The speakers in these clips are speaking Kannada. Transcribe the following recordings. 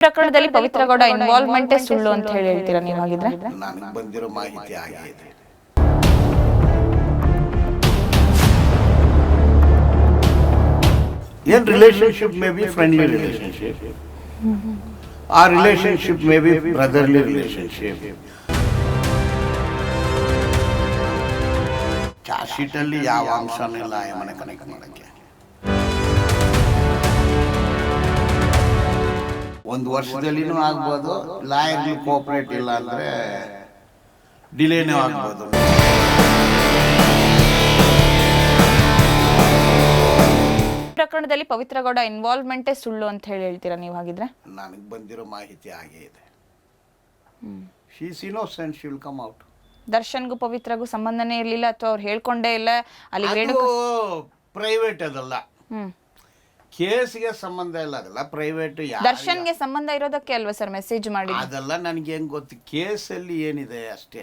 ಪ್ರಕರಣದಲ್ಲಿ ಪವಿತ್ರಗೌಡ ಇನ್ವಾಲ್ವ್ಮೆಂಟ್ ಸುಳ್ಳು ಅಂತ ಹೇಳಿ ಹೇಳ್ತೀರಾ ನೀವು ಹಾಗಿದ್ರೆ? ನನಗೆ ಬಂದಿರೋ ಮಾಹಿತಿ ಆಗಿದೆ ಏನ್ relationship may be friendly relationship ಆ relationship may be brotherly relationship charge ಶೀಟಲ್ಲಿ ಯಾವ ಅಂಶನೂ ಇಲ್ಲ ಮನೆ ಕನೆಕ್ಟ್ ಮಾಡಕ್ಕೆ. ಒಂದು ವರ್ಷದಲ್ಲಿನೂ ಆಗ್ಬೋದು. ಲಾಯರ್ಲಿ ಕೋಆಪರೇಟ್ ಇಲ್ಲ ಅಂದ್ರೆ ಡಿಲೇನೂ ಆಗ್ಬೋದು. ಪ್ರಕರಣದಲ್ಲಿ ಪವಿತ್ರಗೌಡ ಇನ್ವಾಲ್ವ್ಮೆಂಟೇ ಸುಳ್ಳು ಅಂತ ಹೇಳಿ ಹೇಳ್ತೀರಾ ನೀವು ಹಾಗಿದ್ರೆ? ನನಗೆ ಬಂದಿರೋ ಮಾಹಿತಿ ಹಾಗೇ ಇದೆ. She's innocent she will come out ದರ್ಶನ್ಗೂ ಪವಿತ್ರಗೂ ಸಂಬಂಧನೇ ಇರಲಿಲ್ಲ ಅಥವಾ ಅವ್ರು ಹೇಳ್ಕೊಂಡೇ ಇಲ್ಲ. ಅಲ್ಲಿ ರೇಣುಕ ಪ್ರೈವೇಟ್ ಅದಲ್ಲ. ಹ್ಮ್. ಕೇಸ್ಗೆ ಸಂಬಂಧ ಇಲ್ಲ ಅದಲ್ಲ ಪ್ರೈವೇಟ್ ದರ್ಶನ್ಗೆ ಸಂಬಂಧ ಇರೋದಕ್ಕೆ ಅಲ್ವಾ ಸರ್ ಮೆಸೇಜ್ ಮಾಡಿ ಅದೆಲ್ಲ ನನಗೆ ಹೆಂಗ್ ಗೊತ್ತು ಕೇಸಲ್ಲಿ ಏನಿದೆ ಅಷ್ಟೇ.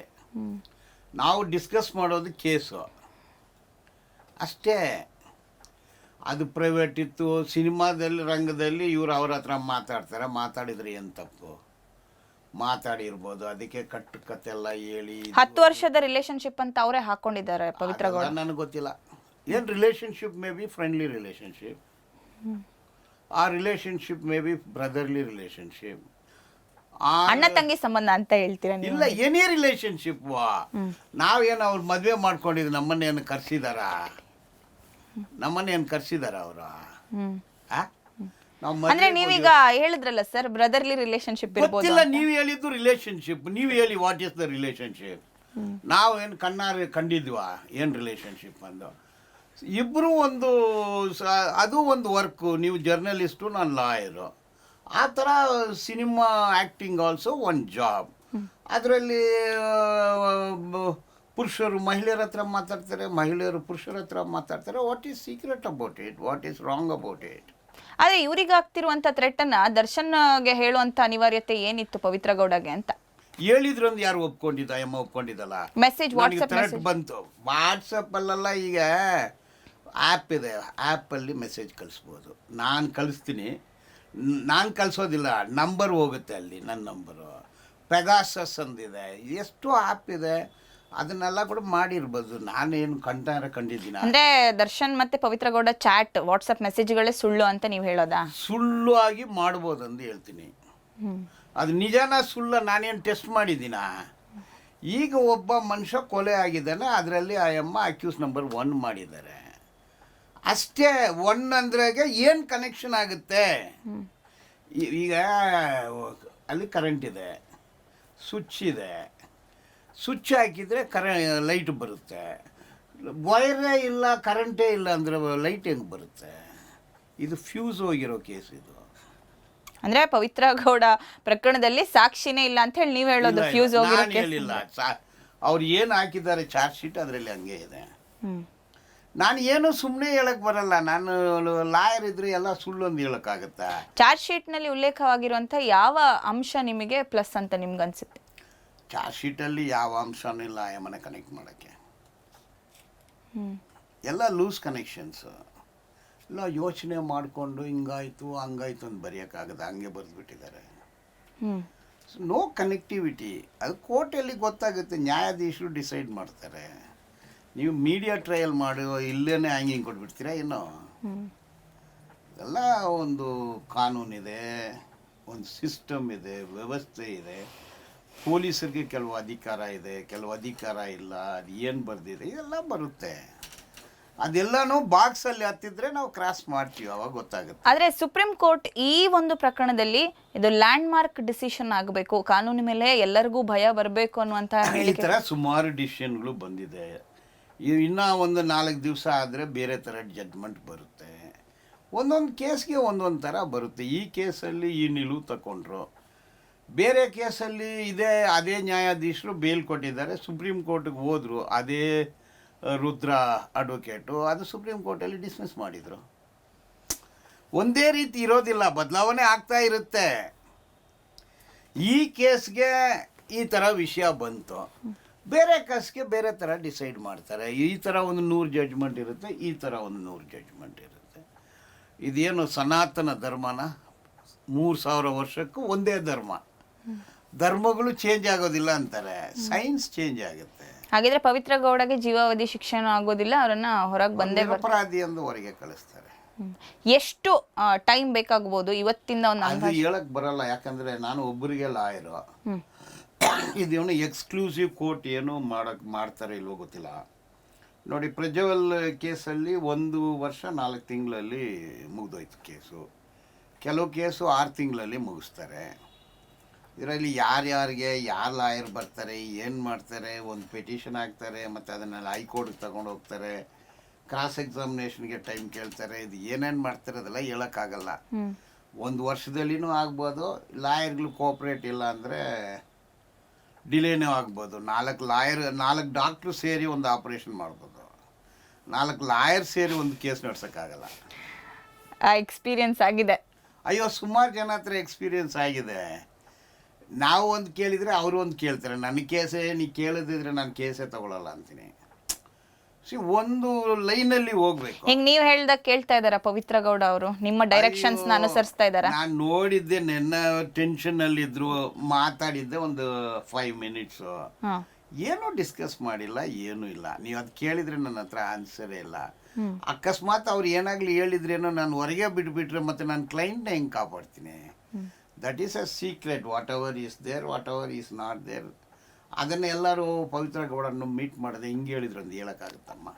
ನಾವು ಡಿಸ್ಕಸ್ ಮಾಡೋದು ಕೇಸು. ಅಷ್ಟೇ. ಅದು ಪ್ರೈವೇಟ್ ಇತ್ತು ಸಿನಿಮಾದಲ್ಲಿ ರಂಗದಲ್ಲಿ ಇವ್ರು ಅವ್ರ ಹತ್ರ ಮಾತಾಡ್ತಾರೆ ಮಾತಾಡಿದ್ರೆ ಏನು ತಪ್ಪು? ಮಾತಾಡಿರ್ಬೋದು ಅದಕ್ಕೆ ಕಟ್ಟು ಕತೆ ಎಲ್ಲ ಹೇಳಿ ಹತ್ತು ವರ್ಷದ ರಿಲೇಶನ್ಶಿಪ್ ಅಂತ ಅವರೇ ಹಾಕೊಂಡಿದ್ದಾರೆ ಪವಿತ್ರ ಗೌಡ. ನನಗೆ ಗೊತ್ತಿಲ್ಲ. ಏನು relationship may be friendly relationship ಆ relationship may be brotherly relationship ಆ ಅಣ್ಣ ತಂಗಿ ಸಂಬಂಧ ಅಂತ ಹೇಳ್ತೀರಾ ಇಲ್ಲ ಏನೇ ರಿಲೇಶನ್ಶಿಪ್ ನಾವೇನು ಅವ್ರು ಮದುವೆ ಮಾಡ್ಕೊಂಡಿದ್ದು ನಮ್ಮನ್ನೇನು ಕರ್ಸಿದಾರ? ನಮ್ಮನ್ನೇನು ಕರ್ಸಿದಾರ ಅವರು? ಅಂದ್ರೆ ನೀವೀಗ ಹೇಳಿದ್ರಲ್ಲ ಸರ್ ಬ್ರದರ್ಲಿ ರಿಲೇಶನ್ಶಿಪ್ ಇರ್ಬೋದು ಗೊತ್ತಿಲ್ಲ ನೀವು ಹೇಳಿದ್ದು ರಿಲೇಶನ್ಶಿಪ್ ನೀವು ಹೇಳಿ ವಾಟ್ ಇಸ್ ದ ರಿಲೇಶನ್ಶಿಪ್ ನಾವು ಏನು ಕಣ್ಣಾರೆ ಕಂಡಿದ್ವಾ? ಏನು ರಿಲೇಶನ್ಶಿಪ್ ಅಂದು? ಇಬ್ಬರು ಒಂದು ಅದು ಒಂದು ವರ್ಕು ನೀವು ಜರ್ನಲಿಸ್ಟು ನಾನು ಲಾಯರು ಆ ಥರ ಸಿನಿಮಾ ಆ್ಯಕ್ಟಿಂಗ್ ಆಲ್ಸೋ ಒಂದು ಜಾಬ್ ಅದರಲ್ಲಿ ಪುರುಷರು ಮಹಿಳೆಯರ ಹತ್ರ ಮಾತಾಡ್ತಾರೆ ಮಹಿಳೆಯರು ಪುರುಷರ ಹತ್ರ ಮಾತಾಡ್ತಾರೆ. What is secret about it what is wrong about it ಆದರೆ ಇವ್ರಿಗೆ ಆಗ್ತಿರುವಂತ ಥ್ರೆಟ್ ಅನ್ನ ದರ್ಶನ್ಗೆ ಹೇಳುವಂತ ಅನಿವಾರ್ಯತೆ ಏನಿತ್ತು ಪವಿತ್ರ ಗೌಡಗೆ ಅಂತ? ಹೇಳಿದ್ರಂದು ಯಾರು ಒಪ್ಕೊಂಡಿದ್ದ? ಎಮ್ಮ ಒಪ್ಕೊಂಡಿದ್ದಲ್ಲ? ಮೆಸೇಜ್ ವಾಟ್ಸಪ್ ಬಂತು. ವಾಟ್ಸಪ್ಪಲ್ಲೆಲ್ಲ ಈಗ ಆ್ಯಪ್ ಇದೆ ಆ್ಯಪಲ್ಲಿ ಮೆಸೇಜ್ ಕಳಿಸ್ಬೋದು. ನಾನು ಕಳಿಸ್ತೀನಿ. ನಾನು ಕಳಿಸೋದಿಲ್ಲ ನಂಬರ್ ಹೋಗುತ್ತೆ ಅಲ್ಲಿ ನನ್ನ ನಂಬರು. ಪೆಗಾಸಸ್ ಅಂದಿದೆ. ಎಷ್ಟು ಆ್ಯಪ್ ಇದೆ. ಅದನ್ನೆಲ್ಲ ಕೂಡ ಮಾಡಿರ್ಬೋದು. ನಾನೇನು ಕಂಟಾರ ಕಂಡಿದ್ದೀನಿ? ಅಂದ್ರೆ ದರ್ಶನ್ ಮತ್ತೆ ಪವಿತ್ರ ಗೌಡ ಚಾಟ್ ವಾಟ್ಸಪ್ ಮೆಸೇಜ್ಗಳೇ ಸುಳ್ಳು ಅಂತ ನೀವು ಹೇಳೋದಾ? ಸುಳ್ಳು ಆಗಿ ಮಾಡ್ಬೋದು ಅಂತ ಹೇಳ್ತೀನಿ. ಅದು ನಿಜಾನ ಸುಳ್ಳ ನಾನೇನು ಟೆಸ್ಟ್ ಮಾಡಿದ್ದೀನ? ಈಗ ಒಬ್ಬ ಮನುಷ್ಯ ಕೊಲೆ ಆಗಿದ್ದಾನೆ. ಅದರಲ್ಲಿ ಆ ಅಮ್ಮ ಅಕ್ಯೂಸ್ ನಂಬರ್ ಒನ್ ಮಾಡಿದ್ದಾರೆ. ಅಷ್ಟೇ ಒನ್ ಅಂದ್ರಾಗೆ ಏನು ಕನೆಕ್ಷನ್ ಆಗುತ್ತೆ? ಈ- ಈಗ ಅಲ್ಲಿ ಕರೆಂಟ್ ಇದೆ ಸ್ವಿಚ್ ಇದೆ. ಸ್ವಿಚ್ ಹಾಕಿದರೆ ಕರೆ ಲೈಟ್ ಬರುತ್ತೆ. ವೈರೇ ಇಲ್ಲ ಕರೆಂಟೇ ಇಲ್ಲ ಅಂದರೆ ಲೈಟ್ ಹೆಂಗೆ ಬರುತ್ತೆ? ಇದು ಫ್ಯೂಸ್ ಹೋಗಿರೋ ಕೇಸ್ ಇದು. ಅಂದ್ರೆ ಪವಿತ್ರ ಗೌಡ ಪ್ರಕರಣದಲ್ಲಿ ಸಾಕ್ಷಿನೇ ಇಲ್ಲ ಅಂತ ಹೇಳಿ ನೀವು ಹೇಳೋದು ಇಲ್ಲ, ಫ್ಯೂಸ್ ಹೋಗಿರೋ ಕೇಸ್ ಹೇಳಿಲ್ಲ. ಸಾ- ಅವ್ರು ಏನು ಹಾಕಿದ್ದಾರೆ ಚಾರ್ಜ್ ಶೀಟ್ ಅದರಲ್ಲಿ ಹಂಗೆ ಇದೆ. ಹ್ಮ್. ನಾನು ಏನು ಸುಮ್ಮನೆ ಹೇಳಕ್ ಬರಲ್ಲ. ನಾನು ಲಾಯರ್ ಇದ್ರೆ ಎಲ್ಲ ಸುಳ್ಳು ಅಂತ ಹೇಳಕ್ಕಾಗತ್ತಾ? ಚಾರ್ಜ್ ಶೀಟ್ನಲ್ಲಿ ಉಲ್ಲೇಖವಾಗಿರುವಂತ ಯಾವ ಅಂಶ ನಿಮಗೆ ಪ್ಲಸ್ ಅಂತ ನಿಮ್ಗೆ ಅನ್ಸುತ್ತೆ ಚಾರ್ಜ್ ಶೀಟಲ್ಲಿ ಯಾವ ಅಂಶನೂ ಇಲ್ಲ ಮನೆ ಕನೆಕ್ಟ್ ಮಾಡೋಕ್ಕೆ. ಎಲ್ಲ ಲೂಸ್ ಕನೆಕ್ಷನ್ಸು ಇಲ್ಲ ಯೋಚನೆ ಮಾಡಿಕೊಂಡು ಹಿಂಗಾಯ್ತು ಹಂಗಾಯ್ತು ಅಂತ ಬರೆಯೋಕ್ಕಾಗದ. ಹಂಗೆ ಬರೆದ್ಬಿಟ್ಟಿದ್ದಾರೆ. ನೋ ಕನೆಕ್ಟಿವಿಟಿ ಅದು ಕೋರ್ಟಲ್ಲಿ ಗೊತ್ತಾಗುತ್ತೆ ನ್ಯಾಯಾಧೀಶರು ಡಿಸೈಡ್ ಮಾಡ್ತಾರೆ. ನೀವು ಮೀಡಿಯಾ ಟ್ರಯಲ್ ಮಾಡುವ ಇಲ್ಲೇನೆ ಹ್ಯಾಂಗಿಂಗ್ ಕೊಟ್ಬಿಡ್ತೀರಾ ಏನು? ಎಲ್ಲ ಒಂದು ಕಾನೂನಿದೆ ಒಂದು ಸಿಸ್ಟಮ್ ಇದೆ ವ್ಯವಸ್ಥೆ ಇದೆ. ಪೊಲೀಸರಿಗೆ ಕೆಲವು ಅಧಿಕಾರ ಇದೆ ಕೆಲವು ಅಧಿಕಾರ ಇಲ್ಲ ಅದು ಏನು ಬರೆದಿದೆ ಇದೆಲ್ಲ ಬರುತ್ತೆ. ಅದೆಲ್ಲನೂ ಬಾಕ್ಸಲ್ಲಿ ಹತ್ತಿದ್ರೆ ನಾವು ಕ್ರಾಸ್ ಮಾಡ್ತೀವಿ ಅವಾಗ ಗೊತ್ತಾಗುತ್ತೆ. ಆದ್ರೆ ಸುಪ್ರೀಂ ಕೋರ್ಟ್ ಈ ಒಂದು ಪ್ರಕರಣದಲ್ಲಿ ಇದು ಲ್ಯಾಂಡ್ ಮಾರ್ಕ್ ಡಿಸಿಷನ್ ಆಗಬೇಕು. ಕಾನೂನು ಮೇಲೆ ಎಲ್ಲರಿಗೂ ಭಯ ಬರಬೇಕು ಅನ್ನುವಂತ ಈ ಥರ ಸುಮಾರು ಡಿಸಿಷನ್ಗಳು ಬಂದಿದೆ. ಇನ್ನ ಒಂದು ನಾಲ್ಕು ದಿವಸ ಆದರೆ ಬೇರೆ ಥರ ಜಡ್ಜ್ಮೆಂಟ್ ಬರುತ್ತೆ. ಒಂದೊಂದು ಕೇಸ್ಗೆ ಒಂದೊಂದು ಥರ ಬರುತ್ತೆ. ಈ ಕೇಸಲ್ಲಿ ಈ ನಿಲುವು ತಗೊಂಡ್ರು ಬೇರೆ ಕೇಸಲ್ಲಿ ಇದೇ, ಅದೇ ನ್ಯಾಯಾಧೀಶರು ಬೇಲ್ ಕೊಟ್ಟಿದ್ದಾರೆ. ಸುಪ್ರೀಂ ಕೋರ್ಟಿಗೆ ಹೋದರು. ಅದೇ ರುದ್ರ ಅಡ್ವೊಕೇಟು ಅದು ಸುಪ್ರೀಂ ಕೋರ್ಟಲ್ಲಿ ಡಿಸ್ಮಿಸ್ ಮಾಡಿದರು. ಒಂದೇ ರೀತಿ ಇರೋದಿಲ್ಲ. ಬದಲಾವಣೆ ಆಗ್ತಾ ಇರುತ್ತೆ. ಈ ಕೇಸ್ಗೆ ಈ ಥರ ವಿಷಯ ಬಂತು. ಬೇರೆ ಕೇಸ್ಗೆ ಬೇರೆ ಥರ ಡಿಸೈಡ್ ಮಾಡ್ತಾರೆ. ಈ ಥರ ಒಂದು ನೂರು ಜಡ್ಜ್ಮೆಂಟ್ ಇರುತ್ತೆ ಈ ಥರ ಒಂದು ನೂರು ಜಡ್ಜ್ಮೆಂಟ್ ಇರುತ್ತೆ. ಇದೇನು ಸನಾತನ ಧರ್ಮನ? ಮೂರು ಸಾವಿರ ವರ್ಷಕ್ಕೂ ಒಂದೇ ಧರ್ಮ. ಧರ್ಮಗಳು ಚೇಂಜ್ ಆಗೋದಿಲ್ಲ ಅಂತಾರೆ. ಸೈನ್ಸ್ ಚೇಂಜ್ ಆಗುತ್ತೆ. ಹಾಗಿದ್ರೆ ಪವಿತ್ರ ಗೌಡಗೆ ಜೀವಾವಧಿ ಶಿಕ್ಷಣ ಆಗೋದಿಲ್ಲ ಅವರನ್ನ ಹೊರಗೆ ಬಂದೇ ಅಪರಾಧಿ ಎಂದು ಹೊರಗೆ ಕಳಿಸ್ತಾರೆ. ಎಷ್ಟು ಟೈಮ್ ಬೇಕಾಗ್ಬೋದು ಇವತ್ತಿಂದ ಒಂದು ಹೇಳಕ್ ಬರಲ್ಲ ಯಾಕಂದ್ರೆ ನಾನು ಒಬ್ಬರಿಗೆ ಲಾಯರು. ಇದೇನು ಎಕ್ಸ್ಕ್ಲೂಸಿವ್ ಕೋರ್ಟ್ ಏನು ಮಾಡಕ್ ಮಾಡ್ತಾರೆ ಇಲ್ವೋ ಗೊತ್ತಿಲ್ಲ. ನೋಡಿ ಪ್ರಜ್ವಲ್ ಕೇಸಲ್ಲಿ ಒಂದು ವರ್ಷ ನಾಲ್ಕು ತಿಂಗಳಲ್ಲಿ ಮುಗಿದೋಯ್ತು ಕೇಸು. ಕೆಲವು ಕೇಸು ಆರು ತಿಂಗಳಲ್ಲಿ ಮುಗಿಸ್ತಾರೆ. ಇದರಲ್ಲಿ ಯಾರ್ಯಾರಿಗೆ ಯಾರು ಲಾಯರ್ ಬರ್ತಾರೆ ಏನು ಮಾಡ್ತಾರೆ ಒಂದು ಪೆಟಿಷನ್ ಹಾಕ್ತಾರೆ ಮತ್ತು ಅದನ್ನೆಲ್ಲ ಹೈಕೋರ್ಟ್ಗೆ ತಗೊಂಡು ಹೋಗ್ತಾರೆ. ಕ್ರಾಸ್ ಎಕ್ಸಾಮಿನೇಷನ್ಗೆ ಟೈಮ್ ಕೇಳ್ತಾರೆ. ಇದು ಏನೇನು ಮಾಡ್ತಾರೆ ಅದೆಲ್ಲ ಹೇಳೋಕ್ಕಾಗಲ್ಲ. ಒಂದು ವರ್ಷದಲ್ಲಿನೂ ಆಗ್ಬೋದು ಲಾಯರ್ಗಳು ಕೋಪ್ರೇಟ್ ಇಲ್ಲ ಅಂದರೆ ಡಿಲೇನೂ ಆಗ್ಬೋದು. ನಾಲ್ಕು ಲಾಯರ್ ನಾಲ್ಕು ಡಾಕ್ಟ್ರು ಸೇರಿ ಒಂದು ಆಪರೇಷನ್ ಮಾಡ್ಬೋದು. ನಾಲ್ಕು ಲಾಯರ್ ಸೇರಿ ಒಂದು ಕೇಸ್ ನಡ್ಸೋಕ್ಕಾಗಲ್ಲ. ಎಕ್ಸ್ಪೀರಿಯನ್ಸ್ ಆಗಿದೆ. ಅಯ್ಯೋ ಸುಮಾರು ಜನ ಹತ್ರ ಎಕ್ಸ್ಪೀರಿಯನ್ಸ್ ಆಗಿದೆ. ನಾವು ಒಂದು ಕೇಳಿದರೆ ಅವರು ಒಂದು ಕೇಳ್ತಾರೆ. ನನ್ನ ಕೇಸೇ ನೀ ಕೇಳದಿದ್ರೆ ನಾನು ಕೇಸೇ ತಗೊಳ್ಳಲ್ಲ ಅಂತೀನಿ. ಸಿ ಒಂದು ಅಲ್ಲಿ ಹೋಗ್ಬೇಕು. ಹಿಂಗ್ ನೀವ್ ಹೇಳ್ದಾಗ ಕೇಳ್ತಾ ಇದಾರ ಪವಿತ್ರ ಗೌಡ ಅವರು? ನಿಮ್ಮ ಡೈರೆಕ್ಷನ್ಸ್ನ ಅನುಸರಿಸ್ತಾ ಇದಾರ? ನಾನು ನೋಡಿದ್ದೆ ನೆನ್ನ ಟೆನ್ಷನ್ ಅಲ್ಲಿ ಇದ್ರು ಮಾತಾಡಿದ್ದೆ ಒಂದು ಫೈವ್ ಮಿನಿಟ್ಸ್ ಏನು ಏನೂ ಡಿಸ್ಕಸ್ ಮಾಡಿಲ್ಲ ಏನೂ ಇಲ್ಲ. ನೀವು ಅದ್ ಕೇಳಿದ್ರೆ ನನ್ನ ಹತ್ರ ಆನ್ಸರ್ ಇಲ್ಲ. ಅಕಸ್ಮಾತ್ ಅವ್ರು ಏನಾಗ್ಲಿ ಹೇಳಿದ್ರೇನೋ ನಾನು ಹೊರಗೆ ಬಿಟ್ಬಿಟ್ರೆ ಮತ್ತೆ ನಾನು ಕ್ಲೈಂಟ್ನ ಹೆಂಗೆ ಕಾಪಾಡ್ತೀನಿ? That is a secret whatever is there whatever is not there ಅದನ್ನ ಎಲ್ಲರೂ ಪವಿತ್ರ ಗೌಡನ್ನು ಮೀಟ್ ಮಾಡದೆ. ಹಿಂಗೆ ಹೇಳಿದ್ರು ಅಂತ ಹೇಳೋಕ್ಕಾಗುತ್ತಮ್ಮ.